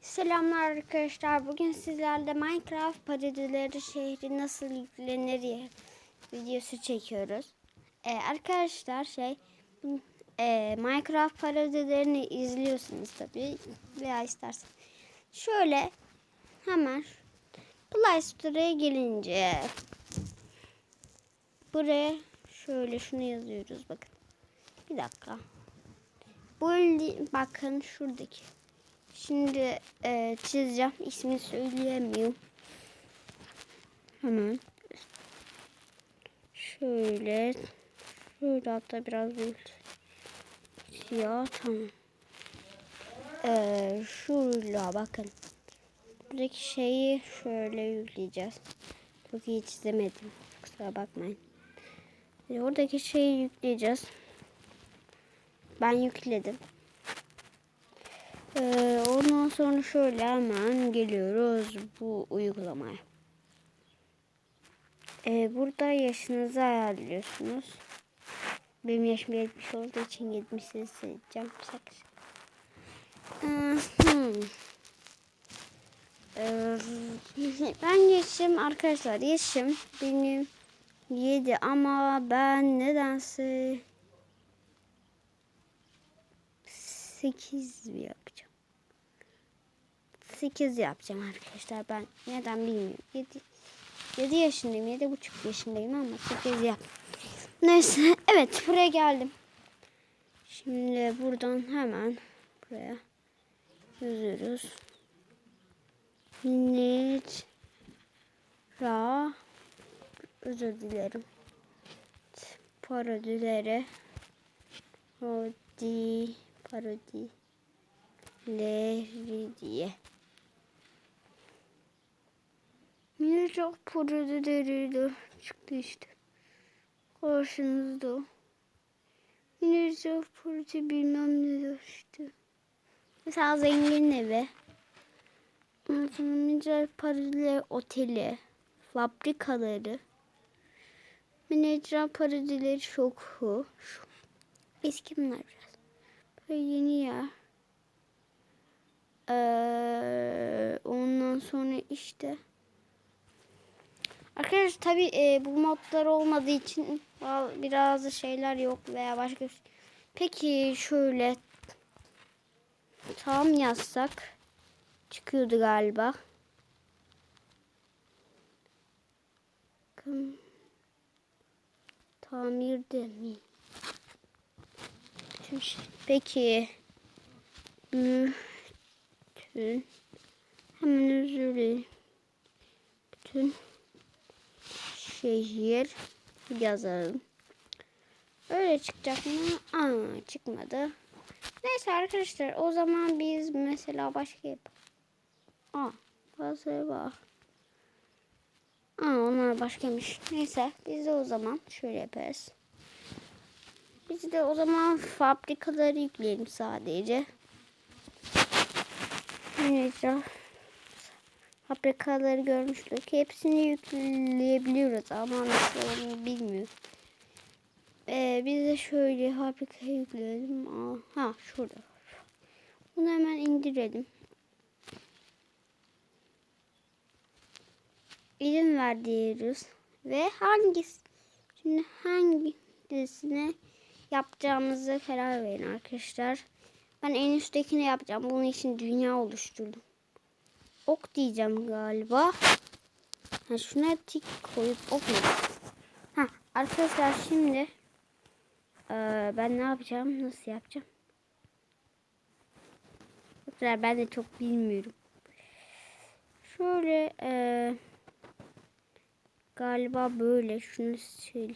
Selamlar arkadaşlar. Bugün sizlerle Minecraft parodileri şehri nasıl yüklenir videosu çekiyoruz. Ee, arkadaşlar şey e, Minecraft parodilerini izliyorsunuz tabii veya isterseniz. Şöyle hemen Play Store'a gelince buraya şöyle şunu yazıyoruz bakın. Bir dakika. Bu bakın şuradaki. Şimdi e, çizeceğim. İsmini söyleyemiyorum. Hemen. Şöyle. Şöyle hatta biraz büyük. Ya tamam. E, şurada bakın. Buradaki şeyi şöyle yükleyeceğiz. Çok iyi çizemedim. Kusura bakmayın. E, oradaki şeyi yükleyeceğiz. Ben yükledim. Ee, ondan sonra şöyle hemen geliyoruz bu uygulamaya. Ee, burada yaşınızı ayarlıyorsunuz. Benim yaşım 70 olduğu için 70'i seçeceğim. Hmm. Ee, ben yaşım arkadaşlar yaşım benim 7 ama ben nedense 8 mi yapacağım? 8 yapacağım arkadaşlar. Ben neden bilmiyorum. 7, 7 yaşındayım. 7,5 yaşındayım ama 8 yap. Neyse. Evet. Buraya geldim. Şimdi buradan hemen buraya yazıyoruz. Minit ra özür dilerim. Parodilere Parodi parodileri diye. Çok parodileri çıktı işte. Karşınızda. Yine çok parodi bilmem neler işte. Mesela zengin evi. Minecraft parodileri oteli. Fabrikaları. Minecraft parodileri şoku. Eski bunlar biraz. Böyle yeni yer. Ee, ondan sonra işte. Arkadaşlar tabi e, bu modlar olmadığı için biraz şeyler yok veya başka şey. Peki şöyle tam yazsak çıkıyordu galiba. Bakın. Tamirde mi? Bütün şey- Peki. Bütün. Hemen özür dilerim. Bütün şehir yazalım. Öyle çıkacak mı? Aa, çıkmadı. Neyse arkadaşlar o zaman biz mesela başka yapalım. Aa, bazı var. Aa, onlar başkamış. Neyse biz de o zaman şöyle yaparız. Biz de o zaman fabrikaları yükleyelim sadece. Neyse. Fabrikaları görmüştük. Hepsini yükleyebiliyoruz ama nasıl olduğunu bilmiyorum. Ee, biz de şöyle fabrikaya yükleyelim. Aa, ha şurada. Bunu hemen indirelim. İzin ver diyoruz. Ve hangisi şimdi hangisine yapacağımızı karar verin arkadaşlar. Ben en üsttekini yapacağım. Bunun için dünya oluşturdum. Ok diyeceğim galiba. Ha, şuna tik koyup ok mu? Ha, arkadaşlar şimdi eee, ben ne yapacağım? Nasıl yapacağım? Arkadaşlar ben de çok bilmiyorum. Şöyle eee, galiba böyle şunu söyle.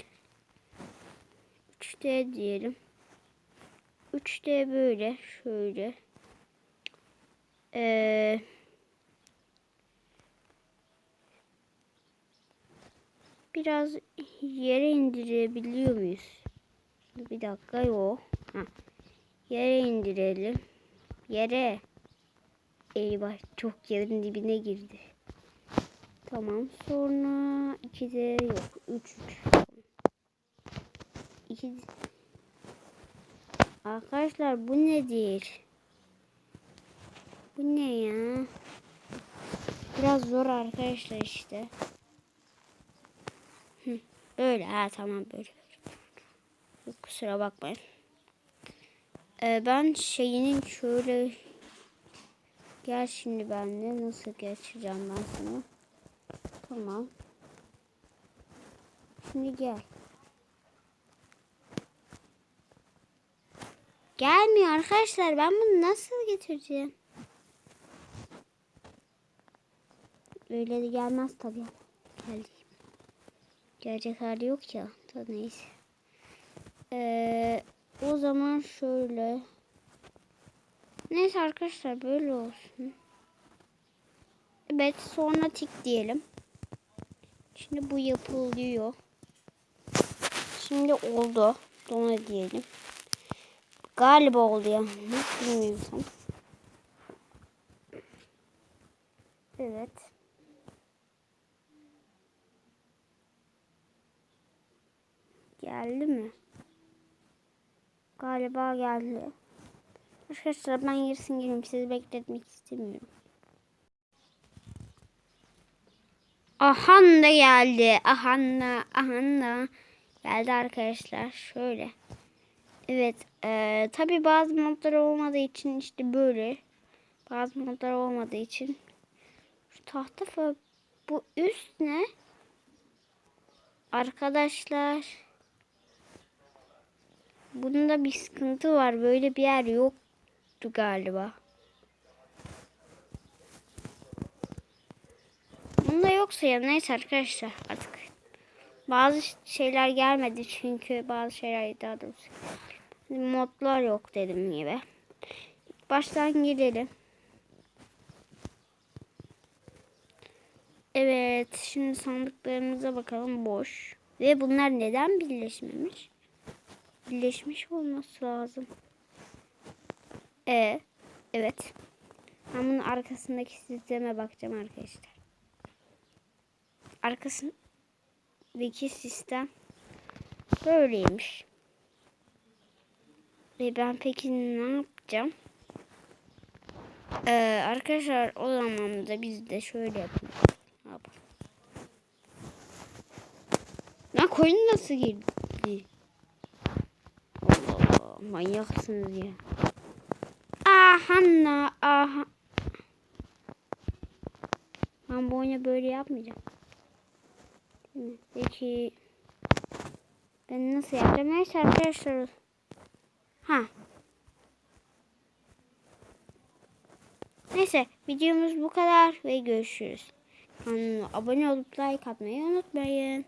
3D diyelim. 3D böyle şöyle. Ee, biraz yere indirebiliyor muyuz? Bir dakika yok. Yere indirelim. Yere. Eyvah çok yerin dibine girdi. Tamam. Sonra 2'de yok. 3 2 Arkadaşlar bu nedir? Bu ne ya? Biraz zor arkadaşlar işte. Hı, böyle ha tamam böyle. Kusura bakmayın. Ee, ben şeyinin şöyle gel şimdi benle nasıl geçeceğim ben sana. Tamam. Şimdi gel. Gelmiyor arkadaşlar. Ben bunu nasıl getireceğim? Öyle de gelmez tabii. Geldi. Gelecek hali yok ya. Da neyse. Ee, o zaman şöyle. Neyse arkadaşlar böyle olsun. Evet sonra tik diyelim. Şimdi bu yapılıyor. Şimdi oldu. Dona diyelim. Galiba oldu yani. Bilmiyorsam. Evet. Geldi mi? Galiba geldi. Arkadaşlar ben yarısını gireyim. Sizi bekletmek istemiyorum. Ahan da geldi. Ahan da, ahan da geldi arkadaşlar. Şöyle. Evet. E, tabi bazı modlar olmadığı için işte böyle. Bazı modlar olmadığı için. Şu tahta bu üst ne? Arkadaşlar. Bunda bir sıkıntı var. Böyle bir yer yoktu galiba. Bunda yoksa ya neyse arkadaşlar artık. Bazı şeyler gelmedi çünkü bazı şeyler daha doğrusu modlar yok dedim gibi. Baştan girelim. Evet, şimdi sandıklarımıza bakalım boş. Ve bunlar neden birleşmemiş? Birleşmiş olması lazım. E, evet. Ben bunun arkasındaki sisteme bakacağım arkadaşlar. Arkasındaki sistem böyleymiş. Ve ben peki ne yapacağım? Ee, arkadaşlar o zaman da biz de şöyle yapalım. Ne yapalım? Lan koyun nasıl girdi? Manyaksınız ya. Ahanna aha. Ben bu oyunu böyle yapmayacağım. Peki ben nasıl yapacağım? Neyse arkadaşlar. Ha. Neyse videomuz bu kadar ve görüşürüz. Kanalıma abone olup like atmayı unutmayın.